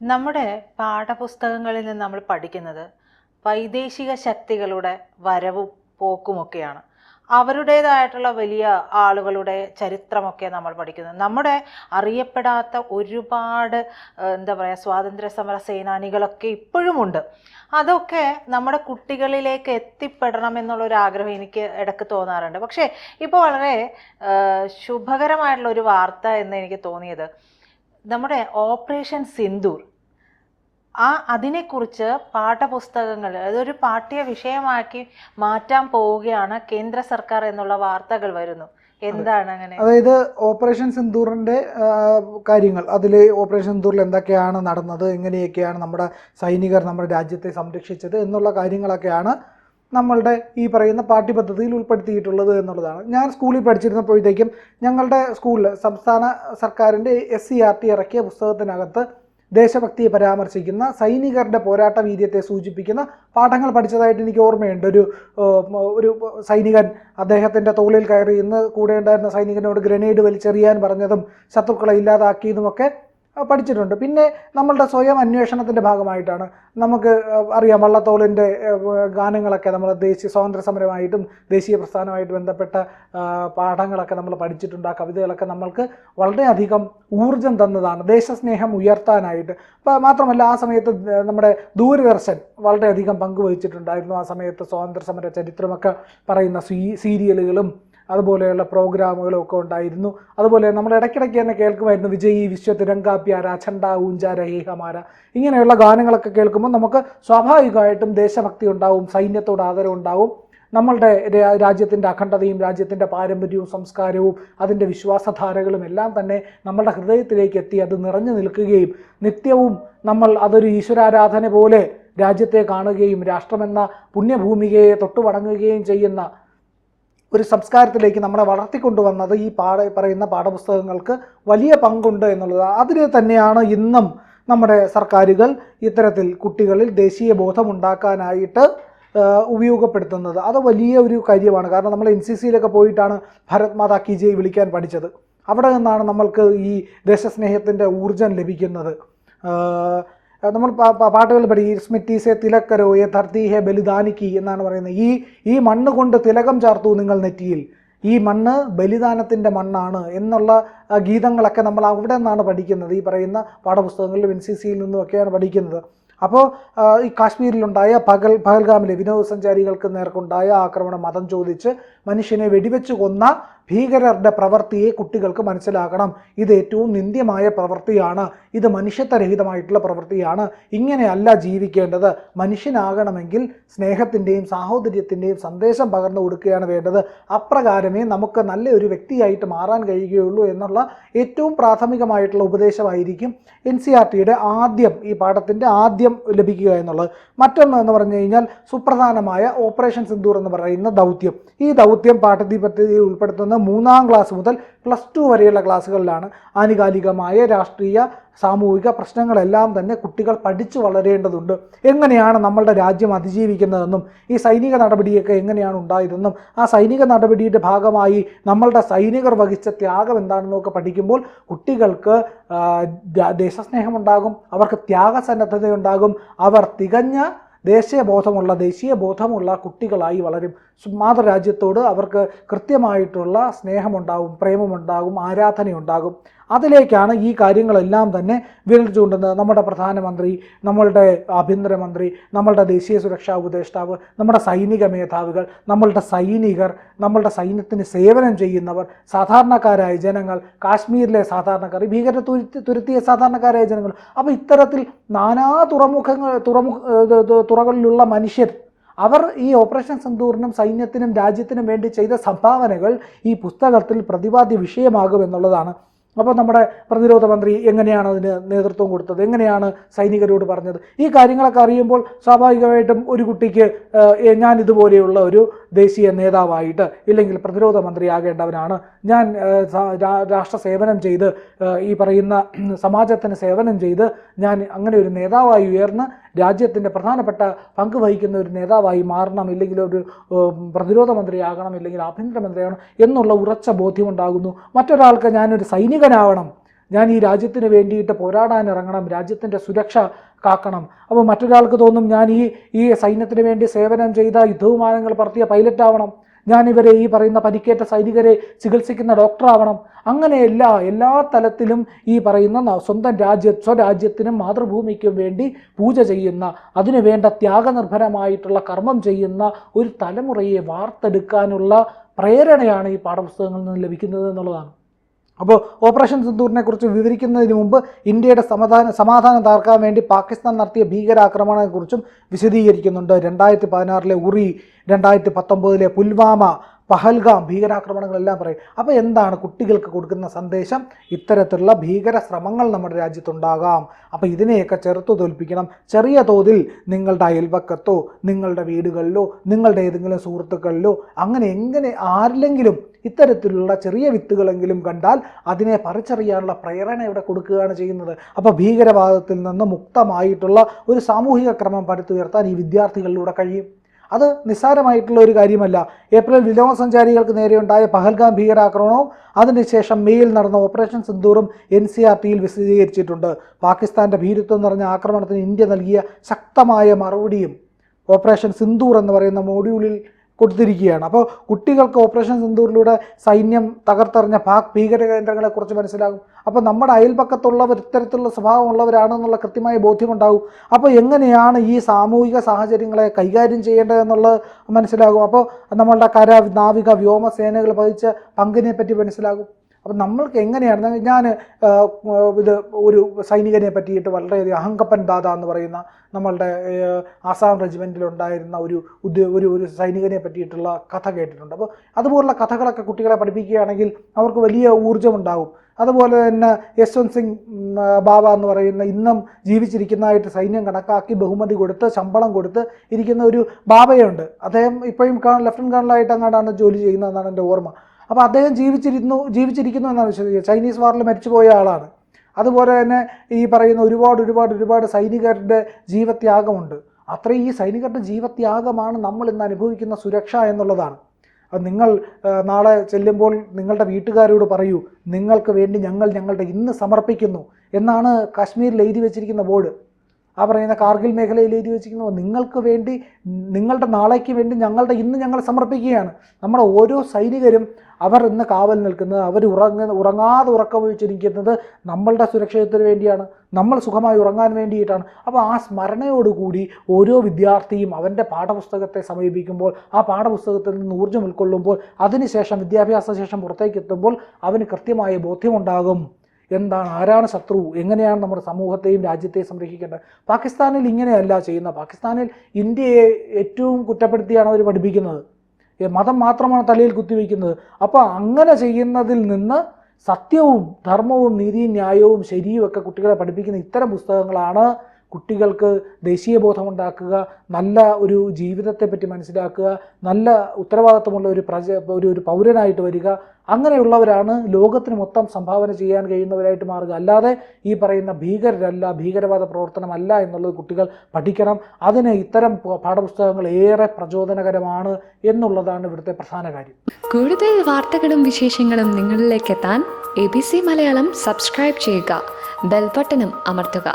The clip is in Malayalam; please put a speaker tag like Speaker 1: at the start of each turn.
Speaker 1: നമ്മുടെ പാഠപുസ്തകങ്ങളിൽ നിന്ന് നമ്മൾ പഠിക്കുന്നത് വൈദേശിക ശക്തികളുടെ വരവും പോക്കുമൊക്കെയാണ്. അവരുടേതായിട്ടുള്ള വലിയ ആളുകളുടെ ചരിത്രമൊക്കെ നമ്മൾ പഠിക്കുന്നത് നമ്മുടെ അറിയപ്പെടാത്ത ഒരുപാട് എന്താ പറയുക സ്വാതന്ത്ര്യ സമര സേനാനികളൊക്കെ ഇപ്പോഴുമുണ്ട്. അതൊക്കെ നമ്മുടെ കുട്ടികളിലേക്ക് എത്തിപ്പെടണം എന്നുള്ളൊരു ആഗ്രഹം എനിക്ക് ഇടയ്ക്ക് തോന്നാറുണ്ട്. പക്ഷേ ഇപ്പോൾ വളരെ ശുഭകരമായിട്ടുള്ള ഒരു വാർത്ത എന്ന് എനിക്ക് തോന്നിയത് നമ്മുടെ ഓപ്പറേഷൻ സിന്ദൂർ. ആ അതിനെക്കുറിച്ച് പാഠപുസ്തകങ്ങൾ അതൊരു പാഠ്യ വിഷയമാക്കി മാറ്റാൻ പോവുകയാണ് കേന്ദ്ര സർക്കാർ എന്നുള്ള വാർത്തകൾ വരുന്നു. എന്താണ് അങ്ങനെ?
Speaker 2: അതായത് ഓപ്പറേഷൻ സിന്ദൂറിന്റെ കാര്യങ്ങൾ. അതിൽ ഓപ്പറേഷൻ സിന്ദൂറിൽ എന്തൊക്കെയാണ് നടന്നത് എങ്ങനെയൊക്കെയാണ് നമ്മുടെ സൈനികർ നമ്മുടെ രാജ്യത്തെ സംരക്ഷിച്ചത് എന്നുള്ള കാര്യങ്ങളൊക്കെയാണ് നമ്മളുടെ ഈ പറയുന്ന പാഠ്യപദ്ധതിയിൽ ഉൾപ്പെടുത്തിയിട്ടുള്ളത് എന്നുള്ളതാണ്. ഞാൻ സ്കൂളിൽ പഠിച്ചിരുന്നപ്പോഴത്തേക്കും ഞങ്ങളുടെ സ്കൂളിൽ സംസ്ഥാന സർക്കാരിന്റെ എസ് സി ആർ ടി ഇറക്കിയ പുസ്തകത്തിനകത്ത് ദേശഭക്തിയെ പരാമർശിക്കുന്ന സൈനികരുടെ പോരാട്ട വീര്യത്തെ സൂചിപ്പിക്കുന്ന പാഠങ്ങൾ പഠിച്ചതായിട്ട് എനിക്ക് ഓർമ്മയുണ്ട്. ഒരു ഒരു സൈനികൻ അദ്ദേഹത്തിന്റെ തോളിൽ കയറി ഇന്ന് കൂടെ ഉണ്ടായിരുന്ന സൈനികനോട് ഗ്രനേഡ് വലിച്ചെറിയാൻ പറഞ്ഞതും ശത്രുക്കളെ ഇല്ലാതാക്കിയതുമൊക്കെ പഠിച്ചിട്ടുണ്ട്. പിന്നെ നമ്മളുടെ സ്വയം അന്വേഷണത്തിന്റെ ഭാഗമായിട്ടാണ് നമുക്ക് അറിയാം വള്ളത്തോളിന്റെ ഗാനങ്ങളൊക്കെ നമ്മൾ ദേശീയ സ്വാതന്ത്ര്യ സമരമായിട്ടും ദേശീയ പ്രസ്ഥാനമായിട്ട് ബന്ധപ്പെട്ട പാഠങ്ങളൊക്കെ നമ്മൾ പഠിച്ചിട്ടുണ്ട്. ആ കവിതകളൊക്കെ നമ്മൾക്ക് വളരെയധികം ഊർജം തന്നതാണ്. ദേശസ്നേഹം ഉയർത്താനായിട്ട്. അപ്പോൾ മാത്രമല്ല ആ സമയത്ത് നമ്മുടെ ദൂരദർശൻ വളരെയധികം പങ്കുവഹിച്ചിട്ടുണ്ടായിരുന്നു. ആ സമയത്ത് സ്വാതന്ത്ര്യ സമര ചരിത്രമൊക്കെ പറയുന്ന സീരിയലുകളും അതുപോലെയുള്ള പ്രോഗ്രാമുകളൊക്കെ ഉണ്ടായിരുന്നു. അതുപോലെ നമ്മൾ ഇടയ്ക്കിടയ്ക്ക് തന്നെ കേൾക്കുമായിരുന്നു വിജയി വിശ്വ തിരങ്കാപ്യാര ചണ്ട ഊഞ്ചാര ഹേഹമാര ഇങ്ങനെയുള്ള ഗാനങ്ങളൊക്കെ കേൾക്കുമ്പോൾ നമുക്ക് സ്വാഭാവികമായിട്ടും ദേശഭക്തി ഉണ്ടാവും സൈന്യത്തോട് ആദരവ് ഉണ്ടാവും. നമ്മളുടെ രാജ്യത്തിന്റെ അഖണ്ഡതയും രാജ്യത്തിന്റെ പാരമ്പര്യവും സംസ്കാരവും അതിന്റെ വിശ്വാസധാരകളും എല്ലാം തന്നെ നമ്മളുടെ ഹൃദയത്തിലേക്ക് എത്തി അത് നിറഞ്ഞു നിൽക്കുകയും നിത്യവും നമ്മൾ അതൊരു ഈശ്വരാരാധന പോലെ രാജ്യത്തെ കാണുകയും രാഷ്ട്രമെന്ന പുണ്യഭൂമികയെ തൊട്ടു വണങ്ങുകയും ചെയ്യുന്ന ഒരു സംസ്കാരത്തിലേക്ക് നമ്മളെ വളർത്തിക്കൊണ്ടുവന്നത് ഈ പാഠ പറയുന്ന പാഠപുസ്തകങ്ങൾക്ക് വലിയ പങ്കുണ്ട് എന്നുള്ളത്. അതിനെ തന്നെയാണ് ഇന്നും നമ്മുടെ സർക്കാരുകൾ ഇത്തരത്തിൽ കുട്ടികളിൽ ദേശീയ ബോധമുണ്ടാക്കാനായിട്ട് ഉപയോഗപ്പെടുത്തുന്നത്. അത് വലിയ ഒരു കാര്യമാണ്. കാരണം നമ്മൾ എൻ സി സിയിലൊക്കെ പോയിട്ടാണ് ഭാരത് മാതാ കി ജയ് വിളിക്കാൻ പഠിച്ചത്. അവിടെ നിന്നാണ് നമ്മൾക്ക് ഈ ദേശസ്നേഹത്തിന്റെ ഊർജം ലഭിക്കുന്നത്. നമ്മൾ പാട്ടുകൾ പഠി. സ്മിത്തി സെ തിലക്കരോ എ ധർത്തി ഹെ ബലിദാനിക്കി എന്നാണ് പറയുന്നത്. ഈ ഈ മണ്ണ് കൊണ്ട് തിലകം ചാർത്തു നിങ്ങൾ നെറ്റിയിൽ. ഈ മണ്ണ് ബലിദാനത്തിന്റെ മണ്ണാണ് എന്നുള്ള ഗീതങ്ങളൊക്കെ നമ്മൾ അവിടെ നിന്നാണ് പഠിക്കുന്നത്. ഈ പറയുന്ന പാഠപുസ്തകങ്ങളിലും എൻ സി സിയിൽ നിന്നുമൊക്കെയാണ് പഠിക്കുന്നത്. അപ്പോൾ ഈ കാശ്മീരിലുണ്ടായ പകൽ പഹൽഗാമിലെ വിനോദസഞ്ചാരികൾക്ക് നേർക്കുണ്ടായ ആക്രമണം മതം ചോദിച്ച് മനുഷ്യനെ വെടിവെച്ച് കൊന്ന ഭീകരരുടെ പ്രവൃത്തിയെ കുട്ടികൾക്ക് മനസ്സിലാക്കണം. ഇത് ഏറ്റവും നിന്ദ്യമായ പ്രവൃത്തിയാണ്. ഇത് മനുഷ്യത്വരഹിതമായിട്ടുള്ള പ്രവൃത്തിയാണ്. ഇങ്ങനെയല്ല ജീവിക്കേണ്ടത്. മനുഷ്യനാകണമെങ്കിൽ സ്നേഹത്തിന്റെയും സാഹോദര്യത്തിന്റെയും സന്ദേശം പകർന്നു കൊടുക്കുകയാണ് വേണ്ടത്. അപ്രകാരമേ നമുക്ക് നല്ലൊരു വ്യക്തിയായിട്ട് മാറാൻ കഴിയുകയുള്ളൂ എന്നുള്ള ഏറ്റവും പ്രാഥമികമായിട്ടുള്ള ഉപദേശമായിരിക്കും എൻ സി ആർ ടിയുടെ ആദ്യം ഈ പാഠത്തിന്റെ ആദ്യം ലഭിക്കുക എന്നുള്ളത്. മറ്റൊന്ന് എന്ന് പറഞ്ഞു കഴിഞ്ഞാൽ സുപ്രധാനമായ ഓപ്പറേഷൻ സിന്ദൂർ എന്ന് പറയുന്ന ദൗത്യം. ഈ ദൗത്യം പാഠ്യപദ്ധതിയിൽ ഉൾപ്പെടുത്തുന്ന മൂന്നാം ക്ലാസ് മുതൽ പ്ലസ് ടു വരെയുള്ള ക്ലാസ്സുകളിലാണ് ആനുകാലികമായ രാഷ്ട്രീയ സാമൂഹിക പ്രശ്നങ്ങളെല്ലാം തന്നെ കുട്ടികൾ പഠിച്ചു വളരേണ്ടതുണ്ട്. എങ്ങനെയാണ് നമ്മളുടെ രാജ്യം അതിജീവിക്കുന്നതെന്നും ഈ സൈനിക നടപടിയൊക്കെ എങ്ങനെയാണ് ഉണ്ടായതെന്നും ആ സൈനിക നടപടിയുടെ ഭാഗമായി നമ്മളുടെ സൈനികർ വഹിച്ച ത്യാഗം എന്താണെന്നൊക്കെ പഠിക്കുമ്പോൾ കുട്ടികൾക്ക് ദേശസ്നേഹമുണ്ടാകും അവർക്ക് ത്യാഗസന്നദ്ധതയുണ്ടാകും അവർ തികഞ്ഞ ദേശീയ ബോധമുള്ള ദേശീയ ബോധമുള്ള കുട്ടികളായി വളരും. മാതൃരാജ്യത്തോട് അവർക്ക് കൃത്യമായിട്ടുള്ള സ്നേഹമുണ്ടാകും പ്രേമമുണ്ടാകും ആരാധനയുണ്ടാകും. അതിലേക്കാണ് ഈ കാര്യങ്ങളെല്ലാം തന്നെ വിരൽ ചൂണ്ടുന്നത്. നമ്മുടെ പ്രധാനമന്ത്രി നമ്മളുടെ ആഭ്യന്തരമന്ത്രി നമ്മളുടെ ദേശീയ സുരക്ഷാ ഉപദേഷ്ടാവ് നമ്മുടെ സൈനിക മേധാവികൾ നമ്മളുടെ സൈനികർ നമ്മളുടെ സൈന്യത്തിന് സേവനം ചെയ്യുന്നവർ സാധാരണക്കാരായ ജനങ്ങൾ കാശ്മീരിലെ സാധാരണക്കാർ ഭീകര തുരുത്തി തുരുത്തിയ സാധാരണക്കാരായ ജനങ്ങൾ. അപ്പോൾ ഇത്തരത്തിൽ നാനാ തുറമുഖങ്ങൾ തുറമുഖ തുറകളിലുള്ള മനുഷ്യർ അവർ ഈ ഓപ്പറേഷൻ സിന്ദൂറിനും സൈന്യത്തിനും രാജ്യത്തിനും വേണ്ടി ചെയ്ത സംഭാവനകൾ ഈ പുസ്തകത്തിൽ പ്രതിപാദ്യ വിഷയമാകുമെന്നുള്ളതാണ്. അപ്പോൾ നമ്മുടെ പ്രതിരോധ മന്ത്രി എങ്ങനെയാണ് അതിന് നേതൃത്വം കൊടുത്തത്? എങ്ങനെയാണ് സൈനികരോട് പറഞ്ഞത്? ഈ കാര്യങ്ങളൊക്കെ അറിയുമ്പോൾ സ്വാഭാവികമായിട്ടും ഒരു കുട്ടിക്ക് ഞാൻ ഇതുപോലെയുള്ള ഒരു ദേശീയ നേതാവായിട്ട് ഇല്ലെങ്കിൽ പ്രതിരോധ മന്ത്രിയാകേണ്ടവനാണ്. ഞാൻ രാഷ്ട്ര സേവനം ചെയ്ത് ഈ പറയുന്ന സമാജത്തിന് സേവനം ചെയ്ത് ഞാൻ അങ്ങനെ ഒരു നേതാവായി ഉയർന്ന് രാജ്യത്തിന്റെ പ്രധാനപ്പെട്ട പങ്ക് വഹിക്കുന്ന ഒരു നേതാവായി മാറണം ഇല്ലെങ്കിൽ ഒരു പ്രതിരോധ മന്ത്രിയാകണം ഇല്ലെങ്കിൽ ആഭ്യന്തരമന്ത്രിയാകണം എന്നുള്ള ഉറച്ച ബോധ്യമുണ്ടാകുന്നു മറ്റൊരാൾക്ക് ഞാനൊരു സൈനികനാവണം. ഞാൻ ഈ രാജ്യത്തിന് വേണ്ടിയിട്ട് പോരാടാൻ ഇറങ്ങണം രാജ്യത്തിന്റെ സുരക്ഷ കാക്കണം. അപ്പോൾ മറ്റൊരാൾക്ക് തോന്നും ഞാൻ ഈ ഈ സൈന്യത്തിന് വേണ്ടി സേവനം ചെയ്ത യുദ്ധവിമാനങ്ങൾ പറത്തിയ പൈലറ്റ് ആവണം ഞാൻ ഇവരെ ഈ പറയുന്ന പരിക്കേറ്റ സൈനികരെ ചികിത്സിക്കുന്ന ഡോക്ടറാവണം. അങ്ങനെ എല്ലാ തലത്തിലും ഈ പറയുന്ന സ്വന്തം രാജ്യ സ്വരാജ്യത്തിനും മാതൃഭൂമിക്കും വേണ്ടി പൂജ ചെയ്യുന്ന അതിനു വേണ്ട ത്യാഗനിർഭരമായിട്ടുള്ള കർമ്മം ചെയ്യുന്ന ഒരു തലമുറയെ വാർത്തെടുക്കാനുള്ള പ്രേരണയാണ് ഈ പാഠപുസ്തകങ്ങളിൽ നിന്ന് ലഭിക്കുന്നത് എന്നുള്ളതാണ്. അപ്പോൾ ഓപ്പറേഷൻ സിന്ദൂറിനെ കുറിച്ച് വിവരിക്കുന്നതിന് മുമ്പ് ഇന്ത്യയുടെ സമാധാന സമാധാനം തകർക്കാൻ വേണ്ടി പാകിസ്ഥാൻ നടത്തിയ ഭീകരാക്രമണത്തെക്കുറിച്ചും വിശദീകരിക്കുന്നുണ്ട്. രണ്ടായിരത്തി പതിനാറിലെ ഉറി രണ്ടായിരത്തി പത്തൊമ്പതിലെ പുൽവാമ പഹൽഗാം ഭീകരാക്രമണങ്ങളെല്ലാം പറയും. അപ്പോൾ എന്താണ് കുട്ടികൾക്ക് കൊടുക്കുന്ന സന്ദേശം? ഇത്തരത്തിലുള്ള ഭീകര ശ്രമങ്ങൾ നമ്മുടെ രാജ്യത്തുണ്ടാകാം. അപ്പോൾ ഇതിനെയൊക്കെ ചെറുത്തു തോൽപ്പിക്കണം. ചെറിയ തോതിൽ നിങ്ങളുടെ അയൽവക്കത്തോ നിങ്ങളുടെ വീടുകളിലോ നിങ്ങളുടെ ഏതെങ്കിലും സുഹൃത്തുക്കളിലോ അങ്ങനെ എങ്ങനെ ആരിലെങ്കിലും ഇത്തരത്തിലുള്ള ചെറിയ വിത്തുകളെങ്കിലും കണ്ടാൽ അതിനെ പറിച്ചറിയാനുള്ള പ്രേരണ ഇവിടെ കൊടുക്കുകയാണ് ചെയ്യുന്നത്. അപ്പോൾ ഭീകരവാദത്തിൽ നിന്ന് മുക്തമായിട്ടുള്ള ഒരു സാമൂഹിക ക്രമം പടുത്തുയർത്താൻ ഈ വിദ്യാർത്ഥികളിലൂടെ കഴിയും. അത് നിസ്സാരമായിട്ടുള്ള ഒരു കാര്യമല്ല. ഏപ്രിൽ വിനോദസഞ്ചാരികൾക്ക് നേരെയുണ്ടായ പഹൽഗാം ഭീകരാക്രമണവും അതിനുശേഷം മെയിൽ നടന്ന ഓപ്പറേഷൻ സിന്ദൂറും എൻ സി ആർ ടിയിൽ വിശദീകരിച്ചിട്ടുണ്ട്. പാകിസ്ഥാന്റെ ഭീരുത്വം നിറഞ്ഞ ആക്രമണത്തിന് ഇന്ത്യ നൽകിയ ശക്തമായ മറുപടിയും ഓപ്പറേഷൻ സിന്ദൂർ എന്ന് പറയുന്ന മോഡ്യൂളിൽ കൊടുത്തിരിക്കുകയാണ്. അപ്പോൾ കുട്ടികൾക്ക് ഓപ്പറേഷൻ സിന്ദൂറിലൂടെ സൈന്യം തകർത്തെറിഞ്ഞ പാക് ഭീകര കേന്ദ്രങ്ങളെക്കുറിച്ച് മനസ്സിലാകും. അപ്പോൾ നമ്മുടെ അയൽപക്കത്തുള്ളവർ ഇത്തരത്തിലുള്ള സ്വഭാവമുള്ളവരാണെന്നുള്ള കൃത്യമായ ബോധ്യമുണ്ടാകും. അപ്പോൾ എങ്ങനെയാണ് ഈ സാമൂഹിക സാഹചര്യങ്ങളെ കൈകാര്യം ചെയ്യേണ്ടതെന്നുള്ളത് മനസ്സിലാകും. അപ്പോൾ നമ്മളുടെ കര നാവിക വ്യോമസേനകൾ വഹിച്ച പങ്കിനെ പറ്റി മനസ്സിലാകും. അപ്പം നമ്മൾക്ക് എങ്ങനെയാണ് ഞാൻ ഇത് ഒരു സൈനികനെ പറ്റിയിട്ട് വളരെയധികം അഹങ്കപ്പൻ ദാദ എന്ന് പറയുന്ന നമ്മളുടെ ആസാം റെജിമെന്റിലുണ്ടായിരുന്ന ഒരു ഉദ്യോ ഒരു ഒരു സൈനികനെ പറ്റിയിട്ടുള്ള കഥ കേട്ടിട്ടുണ്ട്. അപ്പോൾ അതുപോലുള്ള കഥകളൊക്കെ കുട്ടികളെ പഠിപ്പിക്കുകയാണെങ്കിൽ അവർക്ക് വലിയ ഊർജമുണ്ടാകും. അതുപോലെ തന്നെ യശ്വന്ത് സിംഗ് ബാബ എന്ന് പറയുന്ന ഇന്നും ജീവിച്ചിരിക്കുന്നതായിട്ട് സൈന്യം കണക്കാക്കി ബഹുമതി കൊടുത്ത് ശമ്പളം കൊടുത്ത് ഇരിക്കുന്ന ഒരു ബാബയുണ്ട്. അദ്ദേഹം ഇപ്പോഴും ലെഫ്റ്റനന്റ് കേണലായിട്ട് അങ്ങാണ്ടാണ് ജോലി ചെയ്യുന്നതെന്നാണ് എന്റെ ഓർമ്മ. അപ്പോൾ അദ്ദേഹം ജീവിച്ചിരുന്നു ജീവിച്ചിരിക്കുന്നു എന്നാണ് വിശ്വസിക്കുക. ചൈനീസ് വാറിൽ മരിച്ചുപോയ ആളാണ്. അതുപോലെ തന്നെ ഈ പറയുന്ന ഒരുപാട് ഒരുപാട് ഒരുപാട് സൈനികരുടെ ജീവത്യാഗമുണ്ട്. അത്രയും ഈ സൈനികരുടെ ജീവത്യാഗമാണ് നമ്മൾ ഇന്ന് അനുഭവിക്കുന്ന സുരക്ഷ എന്നുള്ളതാണ്. അത് നിങ്ങൾ നാളെ ചെല്ലുമ്പോൾ നിങ്ങളുടെ വീട്ടുകാരോട് പറയൂ നിങ്ങൾക്ക് വേണ്ടി ഞങ്ങൾ ഞങ്ങളുടെ ഇന്ന് സമർപ്പിക്കുന്നു എന്നാണ് കാശ്മീരിൽ എഴുതി വെച്ചിരിക്കുന്ന ബോർഡ്. ആ പറയുന്ന കാർഗിൽ മേഖലയിൽ എഴുതി വെച്ചിരിക്കുന്നു. നിങ്ങൾക്ക് വേണ്ടി നിങ്ങളുടെ നാളേക്ക് വേണ്ടി ഞങ്ങളുടെ ഇന്ന് ഞങ്ങൾ സമർപ്പിക്കുകയാണ്. നമ്മുടെ ഓരോ സൈനികരും അവർ ഇന്ന് കാവൽ നിൽക്കുന്നത് അവർ ഉറങ്ങ ഉറങ്ങാതെ ഉറക്കമൊഴിച്ചിരിക്കുന്നത് നമ്മളുടെ സുരക്ഷിതത്തിന് വേണ്ടിയാണ്. നമ്മൾ സുഖമായി ഉറങ്ങാൻ വേണ്ടിയിട്ടാണ്. അപ്പോൾ ആ സ്മരണയോടുകൂടി ഓരോ വിദ്യാർത്ഥിയും അവന്റെ പാഠപുസ്തകത്തെ സമീപിക്കുമ്പോൾ ആ പാഠപുസ്തകത്തിൽ നിന്ന് ഊർജം ഉൾക്കൊള്ളുമ്പോൾ അതിനുശേഷം വിദ്യാഭ്യാസ ശേഷം പുറത്തേക്ക് എത്തുമ്പോൾ അവന് കൃത്യമായ ബോധ്യമുണ്ടാകും. എന്താണ് ആരാണ് ശത്രു എങ്ങനെയാണ് നമ്മുടെ സമൂഹത്തെയും രാജ്യത്തെയും സംരക്ഷിക്കേണ്ടത്? പാകിസ്ഥാനിൽ ഇങ്ങനെയല്ല ചെയ്യുന്നത്. പാകിസ്ഥാനിൽ ഇന്ത്യയെ ഏറ്റവും കുറ്റപ്പെടുത്തിയാണ് അവർ പഠിപ്പിക്കുന്നത്. മതം മാത്രമാണ് തലയിൽ കുത്തിവെക്കുന്നത്. അപ്പോൾ അങ്ങനെ ചെയ്യുന്നതിൽ നിന്ന് സത്യവും ധർമ്മവും നീതിയും ന്യായവും ശരിയും ഒക്കെ കുട്ടികളെ പഠിപ്പിക്കുന്ന ഇത്തരം പുസ്തകങ്ങളാണ് കുട്ടികൾക്ക് ദേശീയബോധമുണ്ടാക്കുക നല്ല ഒരു ജീവിതത്തെ പറ്റി മനസ്സിലാക്കുക നല്ല ഉത്തരവാദിത്വമുള്ള ഒരു പ്രജ ഒരു ഒരു പൗരനായിട്ട് വരിക അങ്ങനെയുള്ളവരാണ് ലോകത്തിന് മൊത്തം സംഭാവന ചെയ്യാൻ കഴിയുന്നവരായിട്ട് മാറുക. അല്ലാതെ ഈ പറയുന്ന ഭീകരരല്ല ഭീകരവാദ പ്രവർത്തനമല്ല എന്നുള്ളത് കുട്ടികൾ പഠിക്കണം. അതിന് ഇത്തരം പാഠപുസ്തകങ്ങൾ ഏറെ പ്രചോദനകരമാണ് എന്നുള്ളതാണ് ഇവിടുത്തെ പ്രധാന കാര്യം.
Speaker 3: കൂടുതൽ വാർത്തകളും വിശേഷങ്ങളും നിങ്ങളിലേക്ക് എത്താൻ A B C Malayalam subscribe ചെയ്യുക ബെൽബട്ടനും അമർത്തുക.